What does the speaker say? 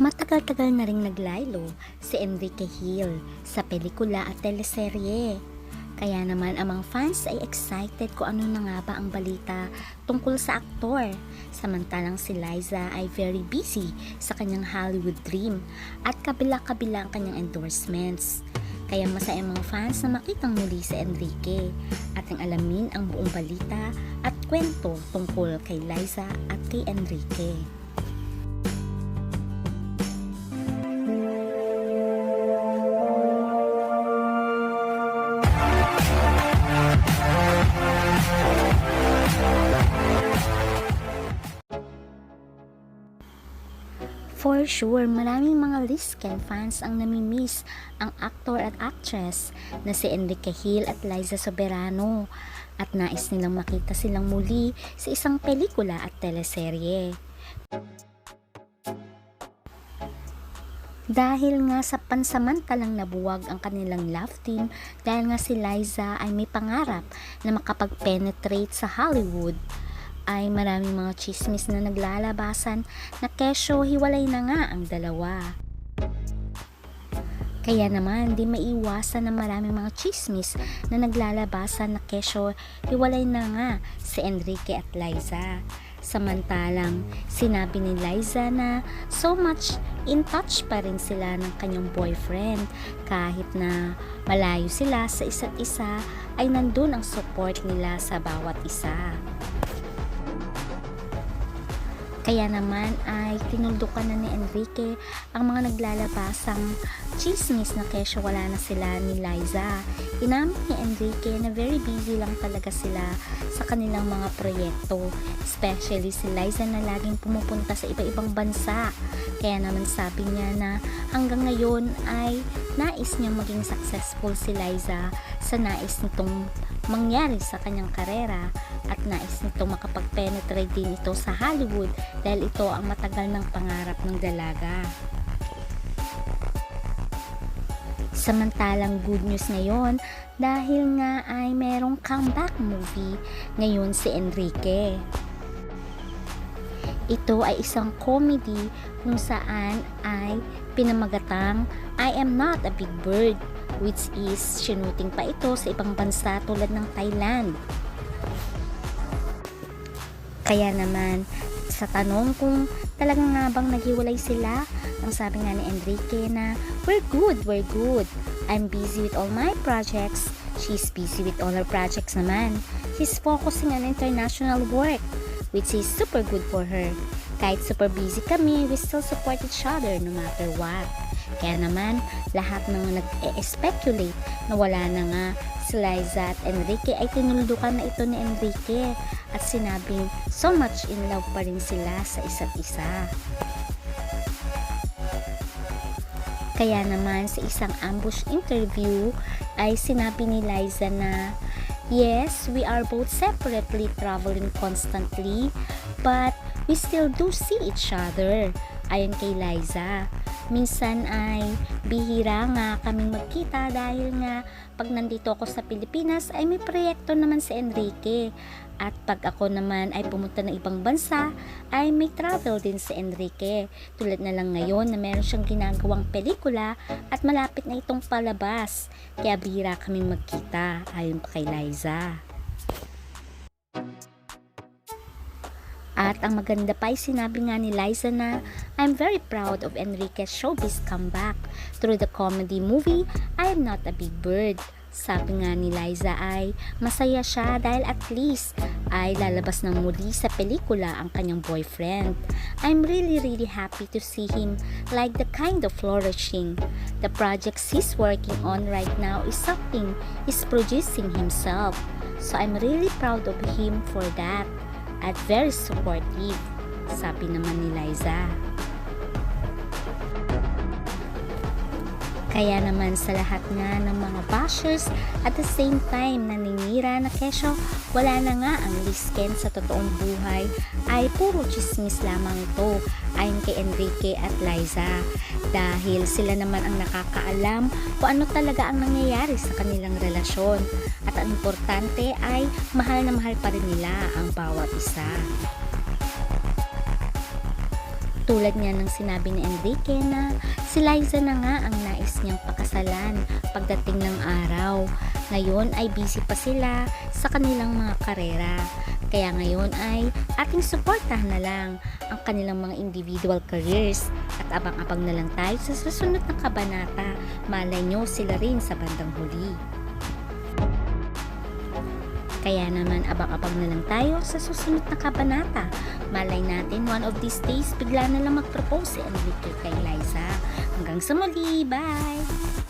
Matagal-tagal na ring naglaylo si Enrique Hill sa pelikula at teleserye. Kaya naman ang mga fans ay excited kung ano na nga ba ang balita tungkol sa aktor. Samantalang si Liza ay very busy sa kanyang Hollywood dream at kabila-kabila ang kanyang endorsements. Kaya masaya ang mga fans na makitang muli si Enrique at ang alamin ang buong balita at kwento tungkol kay Liza at kay Enrique. For sure, maraming mga Lisken fans ang namimiss ang aktor at actress na si Enrique Hill at Liza Soberano at nais nilang makita silang muli sa isang pelikula at teleserye. Dahil nga sa pansamantalang nabuwag ang kanilang love team dahil nga si Liza ay may pangarap na makapag-penetrate sa Hollywood ay maraming mga chismis na naglalabasan na kesyo hiwalay na nga ang dalawa. Kaya naman, di maiwasan na maraming mga chismis na naglalabasan na kesyo hiwalay na nga si Enrique at Liza. Samantalang, sinabi ni Liza na so much in touch pa rin sila ng kanyang boyfriend. Kahit na malayo sila sa isa't isa, ay nandun ang support nila sa bawat isa. Kaya naman ay tinuldukan na ni Enrique ang mga naglalabasang chismis na kesyo wala na sila ni Liza. Inamin ni Enrique na very busy lang talaga sila sa kanilang mga proyekto. Especially si Liza na laging pumupunta sa iba-ibang bansa. Kaya naman sabi niya na hanggang ngayon ay nais niyang maging successful si Liza sa nais nitong mangyari sa kanyang karera at nais nito makapag-penetrate din ito sa Hollywood dahil ito ang matagal ng pangarap ng dalaga. Samantalang good news ngayon dahil nga ay merong comeback movie ngayon si Enrique. Ito ay isang comedy kung saan ay pinamagatang I Am Not a Big Bird which is sinuting pa ito sa ibang bansa tulad ng Thailand. Kaya naman, sa tanong kung talagang nga bang naghiwalay sila, ang sabi nga ni Enrique na, We're good, we're good. I'm busy with all my projects. She's busy with all her projects naman. She's focusing on international work, which is super good for her. Kahit super busy kami, we still support each other no matter what. Kaya naman, lahat ng nag-e-speculate na wala na nga si Liza at Enrique ay tinuldukan na ito ni Enrique at sinabing so much in love pa rin sila sa isa't isa. Kaya naman sa isang ambush interview ay sinabi ni Liza na Yes, we are both separately traveling constantly, but we still do see each other. Ayon kay Liza, minsan ay bihira nga kaming magkita dahil nga pag nandito ako sa Pilipinas ay may proyekto naman si Enrique. At pag ako naman ay pumunta ng ibang bansa, ay may travel din si Enrique. Tulad na lang ngayon na meron siyang ginagawang pelikula at malapit na itong palabas. Kaya bihira kaming magkita ayon pa kay Liza. At ang maganda pa ay sinabi nga ni Liza na I'm very proud of Enrique's showbiz comeback. Through the comedy movie, I am not a big bird. Sabi nga ni Liza ay masaya siya dahil at least ay lalabas ng muli sa pelikula ang kanyang boyfriend. I'm really really happy to see him like the kind of flourishing. The projects he's working on right now is something he's producing himself. So I'm really proud of him for that at very supportive, sabi naman ni Liza. Kaya naman sa lahat nga ng mga bashers at the same time naninira na kesyo wala na nga ang Lisken sa totoong buhay. Ay puro chismis lamang ito ayon kay Enrique at Liza. Dahil sila naman ang nakakaalam kung ano talaga ang nangyayari sa kanilang relasyon. At ang importante ay mahal na mahal pa rin nila ang bawat isa. Tulad nga ng sinabi ni Enrique na si Liza na nga ang nais niyang pakasalan pagdating ng araw. Ngayon ay busy pa sila sa kanilang mga karera. Kaya ngayon ay ating suportahan na lang ang kanilang mga individual careers at abang-abang na lang tayo sa susunod na kabanata. Malay nyo sila rin sa bandang huli. Kaya naman abang-abang na lang tayo sa susunod na kabanata. Malay natin one of these days bigla na lang mag-propose si Enrique kay Liza. Hanggang sa muli, bye!